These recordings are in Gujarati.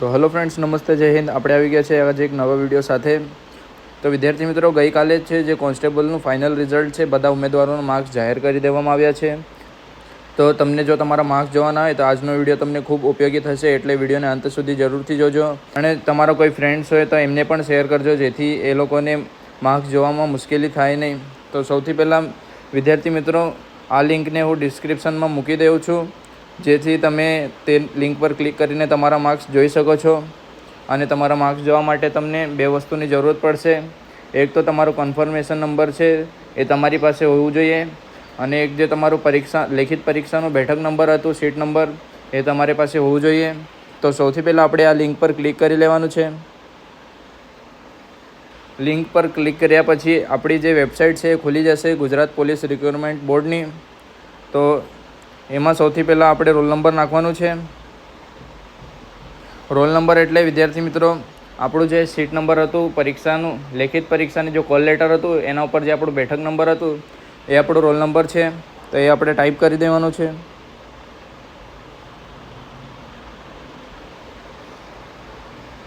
તો હેલો ફ્રેન્ડ્સ નમસ્તે, જય હિન્દ. આપણે આવી ગયા છે આજે એક નવા વીડિયો સાથે. તો વિદ્યાર્થી મિત્રો, ગઈકાલે છે જે કોન્સ્ટેબલનું ફાઇનલ રિઝલ્ટ છે, બધા ઉમેદવારોના માર્ક્સ જાહેર કરી દેવામાં આવ્યા છે. તો તમને જો તમારા માર્ક્સ જોવાના હોય, તો આજનો વીડિયો તમને ખૂબ ઉપયોગી થશે. એટલે વિડીયોને અંત સુધી જરૂરથી જોજો. અને તમારા કોઈ ફ્રેન્ડ્સ હોય, તો એમને પણ શેર કરજો, જેથી એ લોકોને માર્ક્સ જોવામાં મુશ્કેલી થાય નહીં. તો સૌથી પહેલાં વિદ્યાર્થી મિત્રો, આ લિંકને હું ડિસ્ક્રિપ્શનમાં મૂકી દઉં છું. જેથી તમે તે લિંક પર ક્લિક કરીને તમારા માર્ક્સ જોઈ શકો છો અને તમારા માર્ક્સ જોવા માટે તમને બે વસ્તુની જરૂરત પડશે. એક તો તમારો કન્ફર્મેશન નંબર છે, એ તમારી પાસે હોવું જોઈએ અને એક જે તમારું પરીક્ષા, લેખિત પરીક્ષાનો બેઠક નંબર હતું સીટ નંબર એ તમારી પાસે હોવું જોઈએ. તો સૌથી પહેલાં આપણે આ લિંક પર ક્લિક કરી લેવાનું છે. લિંક પર ક્લિક કર્યા પછી આપણી જે વેબસાઇટ છે એ ખુલી જશે ગુજરાત પોલીસ રિક્રુટમેન્ટ બોર્ડની. તો એમાં સૌથી પહેલાં આપણે રોલ નંબર નાખવાનો છે. રોલ નંબર એટલે, વિદ્યાર્થી મિત્રો, આપણું જે સીટ નંબર હતું, પરીક્ષાનું, લેખિત પરીક્ષાની જો કોલ લેટર હતું, એના ઉપર જે આપણું બેઠક નંબર હતું, એ આપણો રોલ નંબર છે. તો એ આપણે ટાઈપ કરી દેવાનો છે.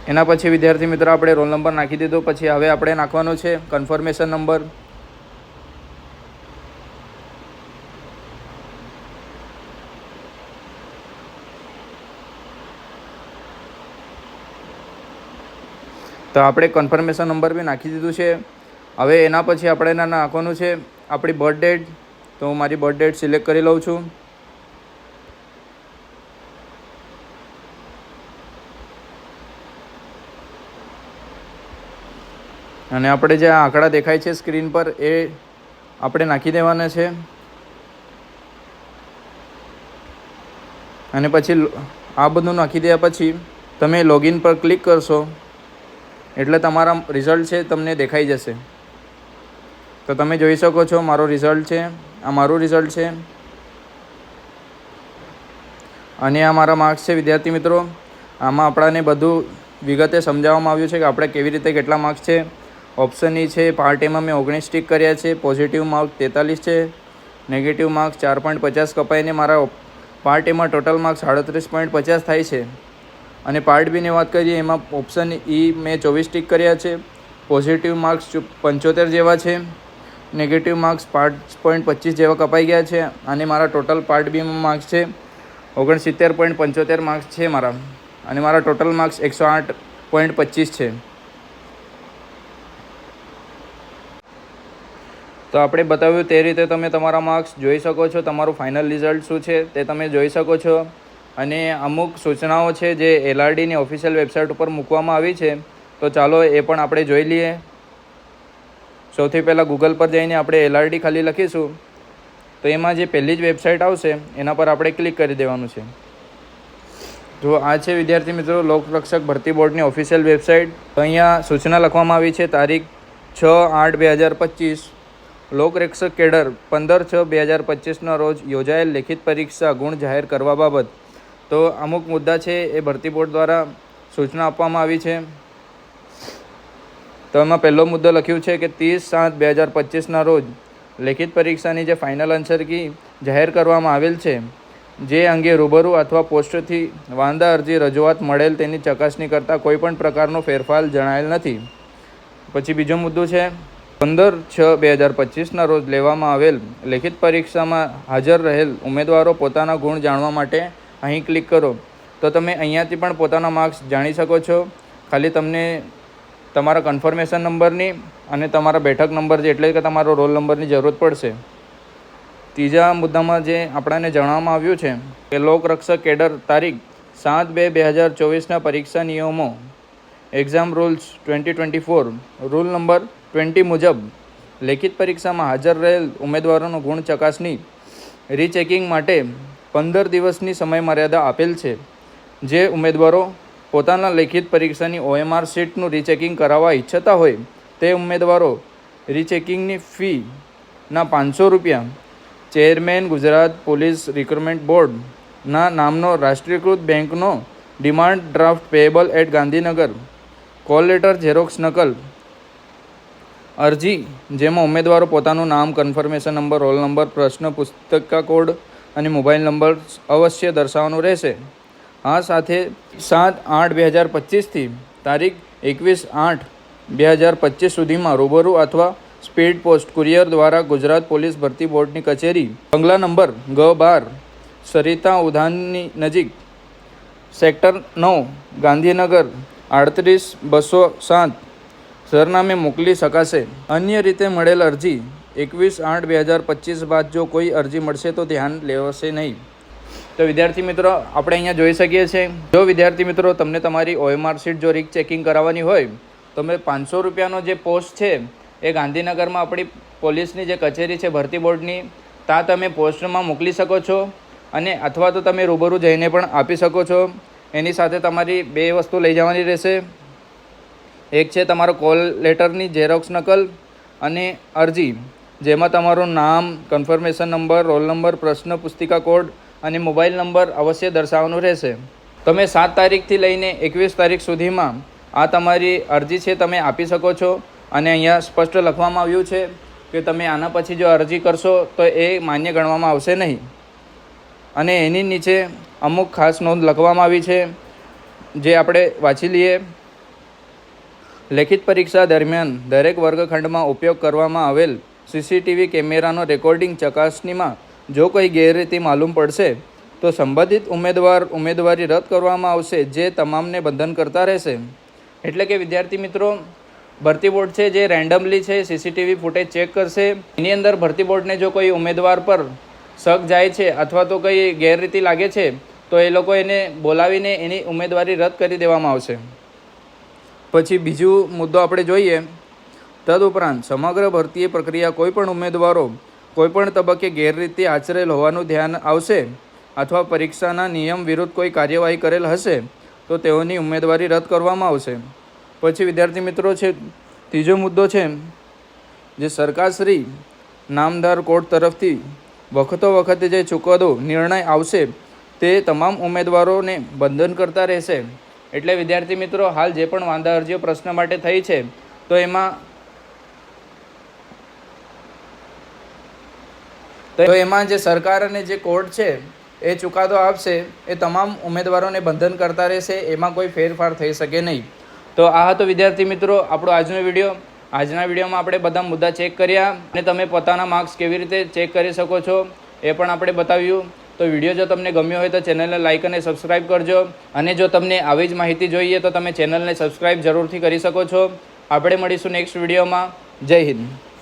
એના પછી, વિદ્યાર્થી મિત્રો, આપણે રોલ નંબર નાખી દીધો. પછી હવે આપણે નાખવાનો છે કન્ફર્મેશન નંબર તો આપણે કન્ફર્મેશન નંબર બી નાખી દીધું છે. હવે એના પછી આપણે એના નાખવાનું છે આપણી બર્થ ડેટ તો હું મારી બર્થ ડેટ સિલેક્ટ કરી લઉં છું. અને આપણે જે આંકડા દેખાય છે સ્ક્રીન પર એ આપણે નાખી દેવાના છે. અને પછી આ બધું નાખી દેવા પછી તમે લોગિન પર ક્લિક કરશો. એટલે તમારા રિઝલ્ટ છે તમને દેખાઈ જશે. તો તમે જોઈ શકો છો, મારો રિઝલ્ટ છે, આ મારું રિઝલ્ટ છે. અને આ મારા માર્ક્સ છે, વિદ્યાર્થી મિત્રો. આમાં આપણાને બધું વિગતે સમજાવવામાં આવ્યું છે કે આપણે કેવી રીતે કેટલા માર્ક્સ છે. ઓપ્શન ઈ છે પાર્ટ એમાં મેં ઓગણીસ ટીક કર્યા છે પોઝિટિવ માર્ક તેતાલીસ છે નેગેટિવ માર્ક્સ ચાર પોઈન્ટ પચાસ કપાઈને મારા પાર્ટ એમાં ટોટલ માર્ક્સ સાડત્રીસ પોઈન્ટ પચાસ થાય છે. અને પાર્ટ બીની વાત કરીએ, એમાં ઓપ્શન ઈ મેં ચોવીસ ટીક કર્યા છે. પોઝિટિવ માર્ક્સ પંચોતેર જેવા છે. નેગેટિવ માર્ક્સ પાંચ પોઈન્ટ પચીસ જેવા કપાઈ ગયા છે. અને મારા ટોટલ પાર્ટ બીમાં માર્ક્સ છે ઓગણસિત્તેર પોઈન્ટ પંચોતેર માર્ક્સ છે મારા. અને મારા ટોટલ માર્ક્સ એકસો આઠ પોઈન્ટ પચીસ છે. તો આપણે બતાવ્યું તે રીતે તમે તમારા માર્ક્સ જોઈ શકો છો. તમારું ફાઇનલ રિઝલ્ટ શું છે તે તમે જોઈ શકો છો. અને અમુક સૂચનાઓ છે જે એલઆરડીની ઓફિશિયલ વેબસાઇટ ઉપર મૂકવામાં આવી છે. તો ચાલો એ પણ આપણે જોઈ લઈએ. સૌથી પહેલાં ગૂગલ પર જઈને આપણે એલઆરડી ખાલી લખીશું. તો એમાં જે પહેલી જ વેબસાઇટ આવશે, એના પર આપણે ક્લિક કરી દેવાનું છે. જો આ છે, વિદ્યાર્થી મિત્રો લોકરક્ષક ભરતી બોર્ડની ઓફિશિયલ વેબસાઇટ અહીંયા સૂચના લખવામાં આવી છે, તારીખ છ આઠ બે હજાર પચીસ. લોકરક્ષક કેડર, પંદર છ બે હજાર પચીસના રોજ યોજાયેલ લેખિત પરીક્ષા ગુણ જાહેર કરવા બાબત. તો અમુક મુદ્દા છે એ ભરતી બોર્ડ દ્વારા સૂચના આપવામાં આવી છે. તો એમાં પહેલો મુદ્દો લખ્યું છે કે ત્રીસ સાત બે હજાર પચીસના રોજ લેખિત પરીક્ષાની જે ફાઇનલ આન્સર કી જાહેર કરવામાં આવેલ છે, જે અંગે રૂબરૂ અથવા પોસ્ટથી વાંધા અરજી રજૂઆત મળેલ તેની ચકાસણી કરતાં કોઈપણ પ્રકારનો ફેરફાર જણાયેલ નથી. પછી બીજો મુદ્દો છે, પંદર છ બે હજાર પચીસના રોજ લેવામાં આવેલ લેખિત પરીક્ષામાં હાજર રહેલ ઉમેદવારો પોતાના ગુણ જાણવા માટે અહીં ક્લિક કરો. તો તમે અહીંયાથી પણ પોતાના માર્ક્સ જાણી શકો છો. ખાલી તમને તમારા કન્ફર્મેશન નંબરની અને તમારા બેઠક નંબર જે એટલે કે તમારો રોલ નંબરની જરૂરત પડશે. ત્રીજા મુદ્દામાં જે આપણાને જણાવવામાં આવ્યું છે કે લોકરક્ષક કેડર તારીખ સાત બે બે હજાર ચોવીસના પરીક્ષા નિયમો exam rules twenty twenty four rule number twenty મુજબ લેખિત પરીક્ષામાં હાજર રહેલ ઉમેદવારોનો ગુણ ચકાસણી રીચેકિંગ માટે પંદર દિવસની સમયમર્યાદા આપેલ છે, જે ઉમેદવારો પોતાના લેખિત પરીક્ષાની ઓએમઆર સીટનું રીચેકિંગ કરાવવા ઈચ્છતા હોય, તે ઉમેદવારો રીચેકિંગની ફીના પાંચસો રૂપિયા ચેરમેન, ગુજરાત પોલીસ રિક્રુટમેન્ટ બોર્ડના નામનો રાષ્ટ્રીયકૃત બેંકનો demand draft payable at Gandhinagar call letter xerox નકલ અરજી, જેમાં ઉમેદવારો પોતાનું નામ, કન્ફર્મેશન નંબર, રોલ નંબર, પ્રશ્ન પુસ્તકા કોડ અને મોબાઈલ નંબર અવશ્ય દર્શાવવાનો રહેશે. આ સાથે સાત આઠ બે હજાર પચીસથી તારીખ એકવીસ આઠ બે હજાર પચીસ સુધીમાં રૂબરૂ અથવા સ્પીડ પોસ્ટ કુરિયર દ્વારા ગુજરાત પોલીસ ભરતી બોર્ડની કચેરી, બંગલા નંબર ગ બાર, સરિતા ઉધાનની નજીક, સેક્ટર નવ, ગાંધીનગર, આડત્રીસ બસો સાત, સરનામે મોકલી શકાશે. અન્ય રીતે મળેલ અરજી એકવીસ આઠ બે હજાર પચીસ બાદ જો કોઈ અરજી મળશે તો ધ્યાન લેવાશે નહીં. તો વિદ્યાર્થી મિત્રો, આપણે અહીંયા જોઈ શકીએ છીએ. જો વિદ્યાર્થી મિત્રો, તમને તમારી ઓએમઆર શીટ જો રીક ચેકિંગ કરાવવાની હોય, તો મેં પાંચસો રૂપિયાનો જે પોસ્ટ છે, એ ગાંધીનગરમાં આપણી પોલીસની જે કચેરી છે, ભરતી બોર્ડની ત્યાં તમે પોસ્ટમાં મોકલી શકો છો અને અથવા તો તમે રૂબરૂ જઈને પણ આપી શકો છો. એની સાથે તમારી બે વસ્તુ લઈ જવાની રહેશે. એક છે તમારો કોલ લેટરની ઝેરોક્સ નકલ અને અરજી. જેમાં તમારું નામ કન્ફર્મેશન નંબર રોલ નંબર પ્રશ્ન, પુસ્તિકા કોડ અને મોબાઈલ નંબર અવશ્ય દર્શાવવાનો રહેશે. તમે સાત તારીખથી લઈને એકવીસ તારીખ સુધીમાં આ તમારી અરજી છે તમે આપી શકો છો અને અહીંયા સ્પષ્ટ લખવામાં આવ્યું છે કે તમે આના પછી જો અરજી કરશો તો એ માન્ય ગણવામાં આવશે નહીં. અને એની નીચે અમુક ખાસ નોંધ લખવામાં આવી છે જે આપણે વાંચી લઈએ. લેખિત પરીક્ષા દરમિયાન દરેક વર્ગખંડમાં ઉપયોગ કરવામાં આવેલ સીસીટીવી કેમેરાનો રેકોર્ડિંગ ચકાસણીમાં જો કોઈ ગેરરીતિ માલુમ પડશે, તો સંબંધિત ઉમેદવાર ઉમેદવારી રદ કરવામાં આવશે, જે તમામને બંધન કરતા રહેશે. એટલે કે, વિદ્યાર્થી મિત્રો, ભરતી બોર્ડ છે જે રેન્ડમલી છે, સીસીટીવી ફૂટેજ ચેક કરશે. એની અંદર ભરતી બોર્ડને જો કોઈ ઉમેદવાર પર શક જાય છે અથવા તો કંઈ ગેરરીતિ લાગે છે, તો એ લોકો એને બોલાવીને એની ઉમેદવારી રદ કરી દેવામાં આવશે. પછી બીજું મુદ્દો આપણે જોઈએ તદુપરાંત સમગ્ર ભરતીય પ્રક્રિયા કોઈપણ ઉમેદવારો કોઈપણ તબક્કે ગેરરીતિ આચરેલ હોવાનું ધ્યાન આવશે અથવા પરીક્ષાના નિયમ વિરુદ્ધ કોઈ કાર્યવાહી કરેલ હશે, તો તેઓની ઉમેદવારી રદ કરવામાં આવશે. પછી વિદ્યાર્થી મિત્રો છે, ત્રીજો મુદ્દો છે, જે સરકારશ્રી નામદાર કોર્ટ તરફથી વખતો વખતે જે ચુકાદો નિર્ણય આવશે, તે તમામ ઉમેદવારોને બંધન કરતા રહેશે. એટલે વિદ્યાર્થી મિત્રો, હાલ જે પણ વાંધા અરજીઓ પ્રશ્ન માટે થઈ છે, તો એમાં તો એમાં જે સરકાર અને જે કોર્ટ છે, એ ચુકાદો આપશે, એ તમામ ઉમેદવારોને બંધન કરતા રહેશે, એમાં કોઈ ફેરફાર થઈ શકે નહીં. તો આ હતો વિદ્યાર્થી મિત્રો આપણો આજનો વીડિયો. આજના વિડીયોમાં આપણે બધા મુદ્દા ચેક કર્યા અને તમે પોતાના માર્ક્સ કેવી રીતે ચેક કરી શકો છો, એ પણ આપણે બતાવ્યું. તો વીડિયો જો તમને ગમ્યો હોય તો ચેનલને લાઇક અને સબસ્ક્રાઇબ કરજો. અને જો તમને આવી જ માહિતી જોઈએ તો તમે ચેનલને સબસ્ક્રાઇબ જરૂરથી કરી શકો છો. આપણે મળીશું નેક્સ્ટ વિડીયોમાં. જય હિન્દ.